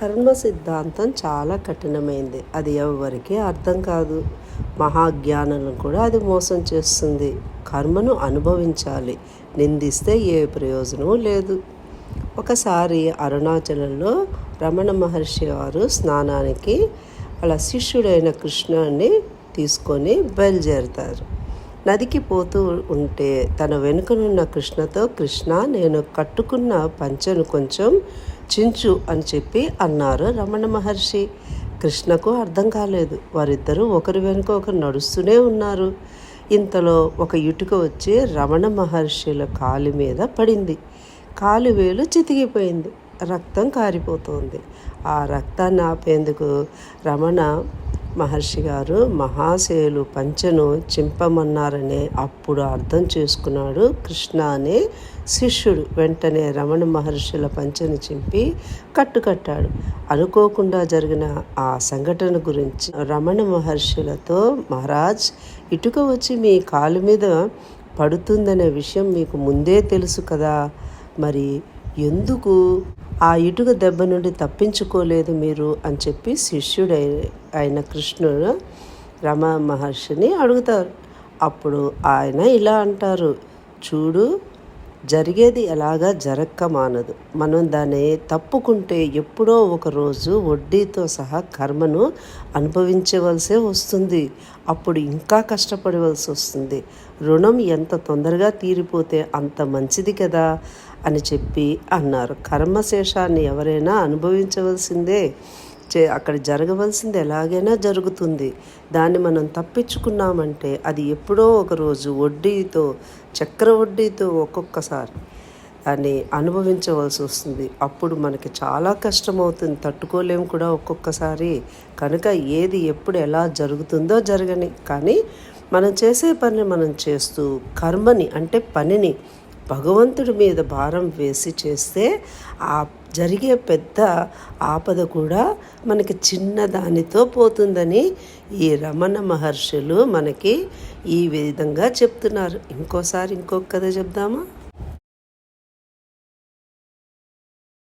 కర్మ సిద్ధాంతం చాలా కఠినమైంది. అది ఎవరికి అర్థం కాదు. మహాజ్ఞానులను కూడా అది మోసం చేస్తుంది. కర్మను అనుభవించాలి. నిందిస్తే ఏ ప్రయోజనం లేదు. ఒకసారి అరుణాచలంలో రమణ మహర్షి వారు స్నానానికి అలా శిష్యుడైన కృష్ణాన్ని తీసుకొని బయలుదేరుతారు. నదికి పోతూ ఉంటే తన వెనుకనున్న కృష్ణతో కృష్ణ నేను కట్టుకున్న పంచెను కొంచెం చించు అని చెప్పి అన్నారు రమణ మహర్షి. కృష్ణకు అర్థం కాలేదు. వారిద్దరూ ఒకరి వెనుక ఒకరు నడుస్తూనే ఉన్నారు. ఇంతలో ఒక ఇటుక వచ్చి రమణ మహర్షుల కాలి మీద పడింది. కాలు వేలు చితికిపోయింది. రక్తం కారిపోతుంది. ఆ రక్తాన్ని ఆపేందుకు రమణ మహర్షి గారు మహాశయులు పంచను చింపమన్నారనే అప్పుడు అర్థం చేసుకున్నాడు. కృష్ణ అనే శిష్యుడు వెంటనే రమణ మహర్షుల పంచను చింపి కట్టుకట్టాడు. అనుకోకుండా జరిగిన ఆ సంఘటన గురించి రమణ మహర్షులతో మహారాజ్ ఇటుక వచ్చి మీ కాలు మీద పడుతుందనే విషయం మీకు ముందే తెలుసు కదా. మరి ఎందుకు ఆ ఇటుక దెబ్బ నుండి తప్పించుకోలేదు మీరు అని చెప్పి శిష్యుడు అయిన కృష్ణుడు రమ మహర్షిని అడుగుతారు. అప్పుడు ఆయన ఇలా అంటారు. చూడు జరిగేది ఎలాగా జరక్క మానదు మనం దాన్ని తప్పుకుంటే ఎప్పుడో ఒకరోజు వడ్డీతో సహా కర్మను అనుభవించవలసే వస్తుంది. అప్పుడు ఇంకా కష్టపడవలసి వస్తుంది. రుణం ఎంత తొందరగా తీరిపోతే అంత మంచిది కదా అని చెప్పి అన్నారు. కర్మశేషాన్ని ఎవరైనా అనుభవించవలసిందే. చే అక్కడ జరగవలసింది ఎలాగైనా జరుగుతుంది. దాన్ని మనం తప్పించుకున్నామంటే అది ఎప్పుడో ఒకరోజు వడ్డీతో చక్ర వడ్డీతో ఒక్కొక్కసారి దాన్ని అనుభవించవలసి వస్తుంది. అప్పుడు మనకి చాలా కష్టమవుతుంది. తట్టుకోలేము కూడా ఒక్కొక్కసారి. కనుక ఏది ఎప్పుడు ఎలా జరుగుతుందో జరగని. కానీ మనం చేసే పని మనం చేస్తూ కర్మని అంటే పనిని భగవంతుడి మీద భారం వేసి చేస్తే ఆ జరిగే పెద్ద ఆపద కూడా మనకి చిన్న దానితో పోతుందని ఈ రమణ మహర్షులు మనకి ఈ విధంగా చెప్తున్నారు. ఇంకోసారి ఇంకొక కథ చెప్దామా?